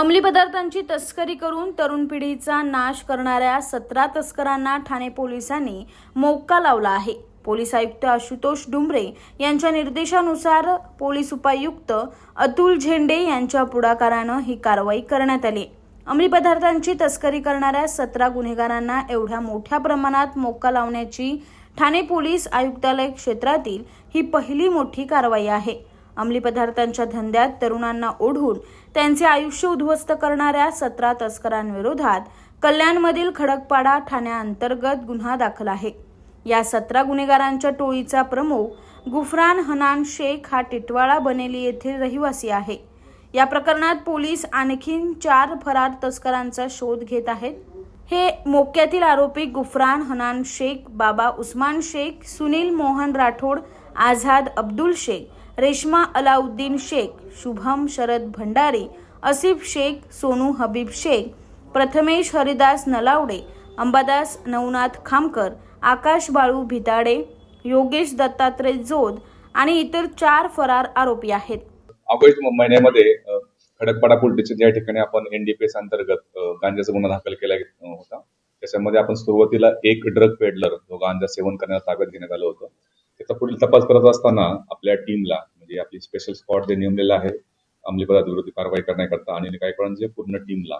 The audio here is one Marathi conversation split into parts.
अंमली पदार्थांची तस्करी करून तरुण पिढीचा नाश करणाऱ्या सतरा तस्करांना ठाणे पोलिसांनी मोक्का लावला आहे. पोलीस आयुक्त आशुतोष डुंबरे यांच्या निर्देशानुसार पोलीस उपायुक्त अतुल झेंडे यांच्या पुढाकारानं ही कारवाई करण्यात आली. अंमली पदार्थांची तस्करी करणाऱ्या सतरा गुन्हेगारांना एवढ्या मोठ्या प्रमाणात मोक्का लावण्याची ठाणे पोलीस आयुक्तालय क्षेत्रातील ही पहिली मोठी कारवाई आहे. अंमली पदार्थांच्या धंद्यात तरुणांना ओढून त्यांचे आयुष्य उद्ध्वस्त करणाऱ्या सतरा तस्करांविरोधात कल्याणमधील खडकपाडा ठाण्याअंतर्गत गुन्हा दाखल आहे. या सतरा गुन्हेगारांच्या टोळीचा प्रमुख गुफरान हनान शेख हा टिटवाळा बनेली येथील रहिवासी आहे. या प्रकरणात पोलीस आणखीन चार फरार तस्करांचा शोध घेत आहेत. हे मोक्यातील आरोपी गुफरान हनान शेख बाबा उस्मान शेख सुनील मोहन राठोड आझाद अब्दुल शेख रेश्मा अलाउद्दीन शेख शुभम शरद भंडारी असिफ शेख सोनू हबीब शेख प्रथमेश हरिदास नलावडे अंबादास नवनाथ खामकर आकाश बाळू भिताडे योगेश दत्तात्रय जोद आणि इतर चार फरार आरोपी आहेत. ऑगस्ट महिन्यामध्ये खडकपाडा पोलीस या ठिकाणी आपण एनडीपीएस अंतर्गत गांजाचा गुन्हा दाखल केला होता त्याच्यामध्ये आपण सुरुवातीला एक ड्रग पेडलर जो गांजा सेवन करण्याला ताब्यात घेण्यात आलं होतं. त्याचा पुढील तपास करत असताना आपल्या टीमला म्हणजे आपली स्पेशल स्क्वॉड जे नेमलेलं आहे अंमली पदार्थ विरोधी कारवाई करण्याकरता आणि गायकवाडांचे पूर्ण टीमला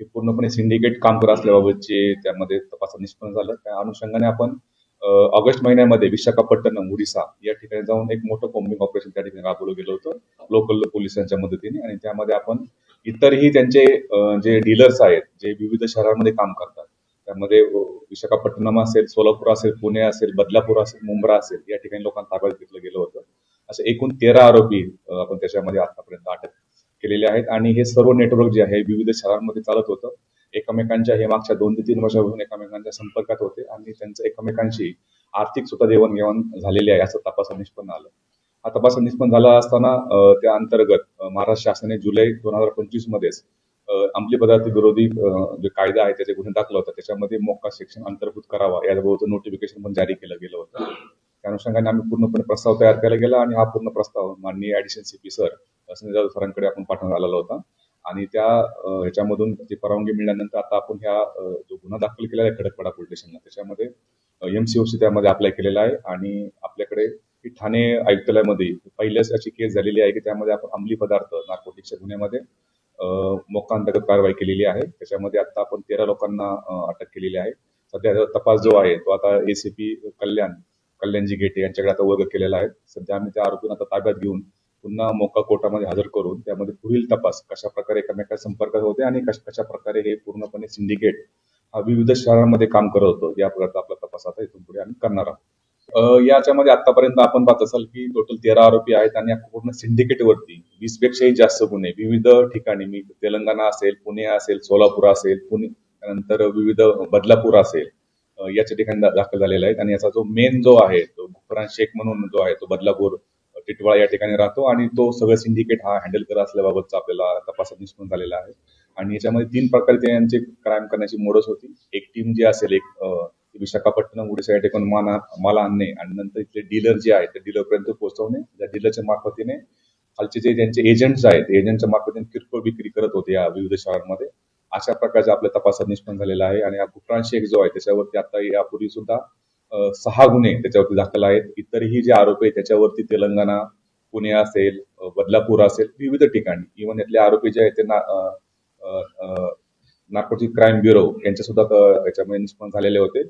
हे पूर्णपणे सिंडिकेट काम करत असल्याबाबतचे त्यामध्ये तपासात निष्पन्न झालं. त्या अनुषंगाने आपण ऑगस्ट महिन्यामध्ये विशाखापट्टणम ओडिसा या ठिकाणी जाऊन एक मोठं कॉम्बिंग ऑपरेशन त्या ठिकाणी राबवलं गेलं होतं लोकल पोलिसांच्या मदतीने. आणि त्यामध्ये आपण इतरही त्यांचे जे डीलर्स आहेत जे विविध शहरांमध्ये काम करतात त्यामध्ये विशाखापट्टणम असेल सोलापूर असेल पुणे असेल बदलापूर असेल मुंब्रा असेल या ठिकाणी लोकांना ताब्यात घेतलं गेलं होतं. असे एकूण तेरा आरोपी आपण त्याच्यामध्ये आतापर्यंत अटक केलेले आहेत. आणि हे सर्व नेटवर्क जे आहे विविध शहरांमध्ये चालत होतं. एकमेकांच्या हे मागच्या दोन ते तीन वर्षापासून एकमेकांच्या संपर्कात होते. आणि त्यांचं एकमेकांशी आर्थिक सुद्धा देवाणघेवाण झालेली आहे असं तपासात निष्पन्न आलं. हा तपास निष्पन्न झाला असताना त्या अंतर्गत महाराष्ट्र शासनाने जुलै दोन हजार पंचवीस मध्येच अंमली पदार्थ विरोधी जे कायदा आहे त्याचे गुन्हे दाखल होता. त्याच्यामध्ये मोक्का सेक्शन अंतर्भूत करावा याबाबत नोटिफिकेशन पण जारी केलं गेलं होतं. त्या अनुषंगाने आम्ही पूर्णपणे प्रस्ताव तयार केला गेला आणि हा पूर्ण प्रस्ताव माननीय additional CP sir Sanjay Jadhav सरांकडे आपण पाठवण्यात आलेला होता. आणि त्या ह्याच्यामधून ती परवानगी मिळाल्यानंतर आता आपण ह्या जो गुन्हा दाखल केलेला आहे खडकपाडा पोलीस स्टेशनला त्याच्यामध्ये एमसीओसी त्यामध्ये अप्लाय केलेला आहे. आणि आपल्याकडे ही ठाणे आयुक्तालयामध्ये पहिल्याच अशी केस झालेली आहे की त्यामध्ये आपण अंमली पदार्थ नार्कोटिक्सच्या गुन्ह्यामध्ये मोकांतर्गत कारवाई केलेली आहे. त्याच्यामध्ये आता आपण तेरा लोकांना अटक केलेली आहे. सध्या तपास जो आहे तो आता एसीपी कल्याण कल्याणजी गेटे यांच्याकडे आता वर्ग केलेला आहे. सध्या आम्ही त्या आरोपींना आता ताब्यात घेऊन पुन्हा मोका कोर्टामध्ये हजर करून त्यामध्ये पुढील तपास कशा प्रकारे एकमेका संपर्कात होते आणि कशा प्रकारे हे पूर्णपणे सिंडिकेट हा विविध शहरांमध्ये काम करत होतो या प्रकारचा आपला तपास आता इथून पुढे आम्ही करणार आहोत. याच्यामध्ये आतापर्यंत आपण पाहत असाल की टोटल तेरा आरोपी आहेत आणि पूर्ण सिंडिकेट वरती वीस पेक्षाही जास्त गुन्हे विविध ठिकाणी मी तेलंगणा असेल पुणे असेल सोलापूर असेल पुणे त्यानंतर विविध बदलापूर असेल याच्या ठिकाणी दाखल झालेला आहे. आणि याचा जो मेन जो आहे तो गुफरान शेख म्हणून जो आहे तो बदलापूर टिटवाळा या ठिकाणी राहतो आणि तो सगळं सिंडिकेट हा हँडल करत असल्याबाबतचा आपल्याला तपासात निष्पन्न झालेला आहे. आणि याच्यामध्ये तीन प्रकारे त्यांचे क्राईम करण्याची मोडस होती. एक टीम जी असेल एक विशाखापट्टणम ओडिसा या ठिकाणी माना माल आणणे आणि नंतर इथले डीलर जे आहेत त्या डीलरपर्यंत पोहोचवणे. त्या डीलरच्या मार्फतीने खालचे जे त्यांचे एजंट्स आहेत एजंटच्या मार्फतीने किरकोळ विक्री करत होते या विविध शहरांमध्ये अशा प्रकारच्या आपल्या तपासात निष्पन्न झालेला आहे आणि हा शेख जो आहे त्याच्यावरती आता यापूर्वी सुद्धा सहा गुन्हे त्याच्यावरती दाखल आहेत. इतरही जे आरोपी आहेत त्याच्यावरती तेलंगणा पुणे असेल बदलापूर असेल विविध ठिकाणी. इव्हन यातले आरोपी जे आहेत ते नागपूरची क्राईम ब्युरो यांचे सुद्धा याच्यामध्ये निष्पन्न झालेले होते.